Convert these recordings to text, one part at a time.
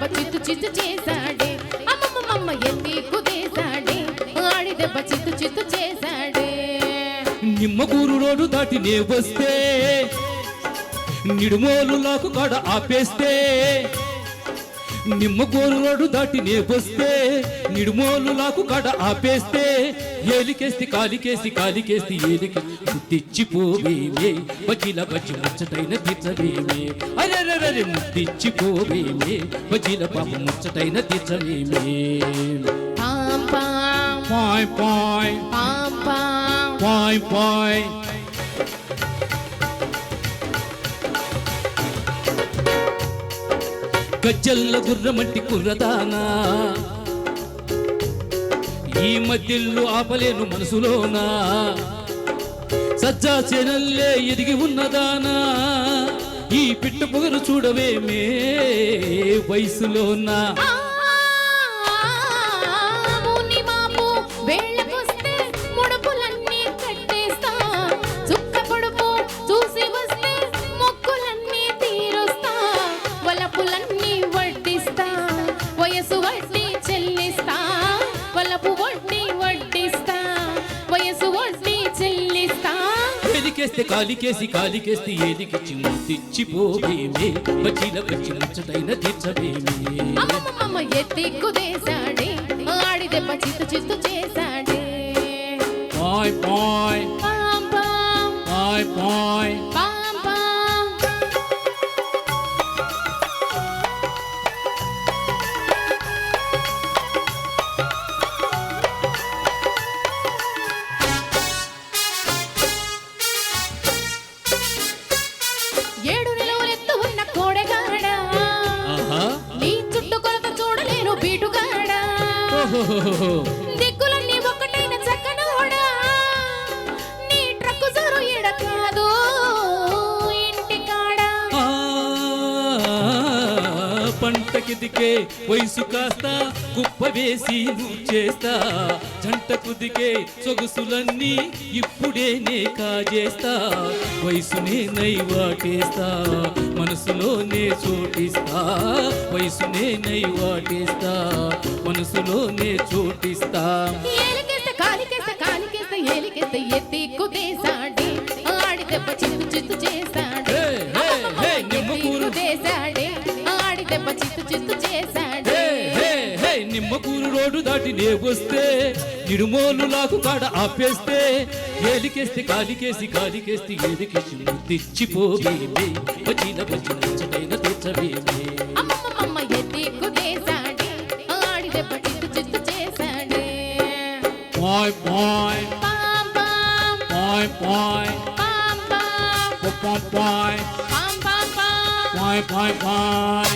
దెబ్బ చిత్తు చిత్తు చేశాడే. అమ్మమ్మమ్మ ఎత్తి కుదేశాడే. ఆడి దెబ్బ చిత్తు చిత్తు చేశాడే. నిమ్మకూరు రోడ్డు దాటి నే వస్తే నిడుమోలు లాకు కాడ ఆపేస్తే నిమ్మకూరు రోడ్డు దాటి నే వస్తే నిడుమోలు లాకు కాడ ఆపేస్తే ఏలికేసి కాలికేసి కాలికేసి ఏలికి ముద్దిచ్చిపోవేమే బజిల బజ్జి ముచ్చటైన తీర్చవేమే అరే ముద్దిచ్చిపోవేమే బజిల పాప ముచ్చటైన తీర్చవేమే పాయ్ పాయ్. పాం పాం. పాయ్ పాయ్. గజ్జల్ల గుర్రమంటి కుర్రదానా. ఈ మధ్యలో ఆపలేను మనసులోనా. సజ్జా చెనల్లే ఎదిగి ఉన్నదానా. ఈ పిట్ట పొగరు చూడవేమే వయసులోనా. వయసు వడ్డీ చెల్లిస్తా. వలపు వడ్డీ వడ్డిస్తా. వయసు వడ్డీ చెల్లిస్తా. ఎలికేస్తే కాలికేసి కాలికేస్తే ఏలికిచ్చి ముద్దిచ్చిపోవేమే బచ్చిల బచ్చి ముచ్చటైన తీర్చవేమే అమ్మమ్మమ్మ ఎత్తి కుదేశాడే. ఆడి దెబ్బ చిత్తు చిత్తు చేశాడే. పాయ్ పాయ్ పాం పాం పాయ్ పాయ్ Oh. పంటకిదికే వయసు కాస్త కుప్ప వేసి చేస్తా జంట కుదికే సొగసులన్నీ ఇప్పుడే నే కాజేస్తా వయసునే నై వాటేస్తా మనసులోనే చోటిస్తా. వయసునే నై వాటేస్తా మనసులోనే చోటిస్తా. ఏలికేస్తే కాలికేస్తే కాలికేస్తే ఎత్తి కుదేశాడే చిత్తు చిత్తు చేశాడే నిమ్మకూరు రోడ్డు దాటి నే వస్తే నిడుమోలు లాకు కాడ ఆపేస్తే ఏలికేస్తే కాలికేసి కాలికేస్తే ఏలికేసి ముద్దిచ్చిపోవేమే వచ్చిన వచ్చి ముచ్చటైన తెచ్చవేమే అమ్మమ్మమ్మ ఎత్తి కుదేశాడే ఆడి దెబ్బ చిత్తు చిత్తు చేశాడే పాయ్ పాయ్ పాం పాం. పాయ్ పాయ్ పాం పాం. పాయ్ పాయ్ పాం పాం పాం. పాయ్ పాయ్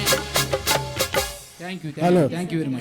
Thank you. Thank Hello. You. Thank you very much.